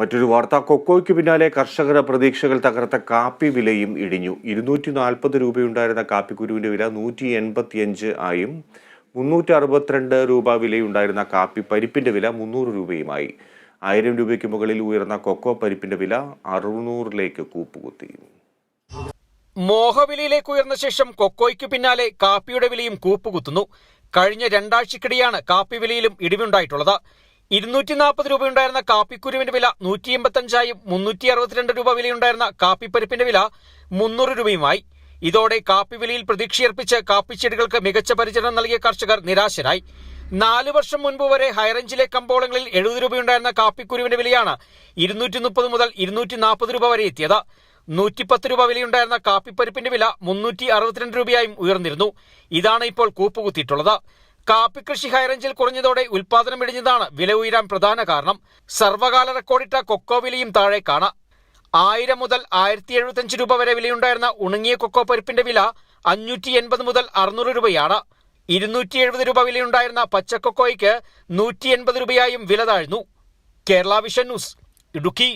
മറ്റൊരു വാർത്ത കൊക്കോയ്ക്ക് പിന്നാലെ കർഷകരുടെ പ്രതീക്ഷകൾ തകർത്ത കാപ്പി വിലയും ഇടിഞ്ഞു. ഇരുന്നൂറ്റി നാൽപ്പത് രൂപയുണ്ടായിരുന്ന കാപ്പിക്കുരുവിന്റെ വില നൂറ്റി എൺപത്തിയഞ്ച് ആയും മുന്നൂറ്റി അറുപത്തിരണ്ട് രൂപ വിലയുണ്ടായിരുന്ന കാപ്പി പരിപ്പിന്റെ വില മുന്നൂറ് രൂപയുമായി. ആയിരം രൂപയ്ക്ക് മുകളിൽ ഉയർന്ന കൊക്കോ പരിപ്പിന്റെ വില അറുന്നൂറിലേക്ക് കൂപ്പുകുത്തി. മോഹവിലയിലേക്ക് ഉയർന്ന ശേഷം കൊക്കോയ്ക്ക് പിന്നാലെ കാപ്പിയുടെ വിലയും കൂപ്പുകുത്തുന്നു. കഴിഞ്ഞ രണ്ടാഴ്ചക്കിടെയാണ് കാപ്പി വിലയിലും ഇടിവുണ്ടായിട്ടുള്ളത്. ഇരുന്നൂറ്റി നാൽപ്പത് രൂപയുണ്ടായിരുന്ന കാപ്പിക്കുരുവിന്റെ വില നൂറ്റി എൺപത്തഞ്ചായും മുന്നൂറ്റി അറുപത്തിരണ്ട് രൂപ വിലയുണ്ടായിരുന്ന കാപ്പിപ്പരിപ്പിന്റെ വില മുന്നൂറ് രൂപയുമായി. ഇതോടെ കാപ്പി വിലയിൽ പ്രതീക്ഷയർപ്പിച്ച് കാപ്പിച്ചെടികൾക്ക് മികച്ച പരിചരണം നൽകിയ കർഷകർ നിരാശരായി. നാല് വർഷം മുൻപ് വരെ ഹൈറേഞ്ചിലെ കമ്പോളങ്ങളിൽ എഴുപത് രൂപയുണ്ടായിരുന്ന കാപ്പിക്കുരുവിന്റെ വിലയാണ് ഇരുന്നൂറ്റി മുപ്പത് മുതൽ ഇരുന്നൂറ്റി നാൽപ്പത് രൂപ വരെ എത്തിയത്. നൂറ്റിപ്പത്ത് രൂപ വിലയുണ്ടായിരുന്ന കാപ്പിപ്പരിപ്പിന്റെ വില മുന്നൂറ്റി അറുപത്തിരണ്ട് രൂപയായും ഉയർന്നിരുന്നു. ഇതാണ് ഇപ്പോൾ കൂപ്പുകുത്തിയിട്ടുള്ളത്. കാപ്പി കൃഷി ഹൈറേഞ്ചിൽ കുറഞ്ഞതോടെ ഉൽപാദനം ഇടിഞ്ഞതാണ് വില ഉയരാൻ പ്രധാന കാരണം. സർവകാല റെക്കോർഡിട്ട കൊക്കോ വിലയും താഴേക്കാണ്. ആയിരം മുതൽ ആയിരത്തി എഴുപത്തഞ്ച് രൂപ വരെ വിലയുണ്ടായിരുന്ന ഉണങ്ങിയ കൊക്കോ പരിപ്പിന്റെ വില അഞ്ഞൂറ്റി എൺപത് മുതൽ അറുന്നൂറ് രൂപയാണ്. ഇരുന്നൂറ്റി എഴുപത് രൂപ വിലയുണ്ടായിരുന്ന പച്ചക്കൊക്കോയ്ക്ക് നൂറ്റി എൺപത് രൂപയായും വില താഴ്ന്നു. Kerala vision news Idukki.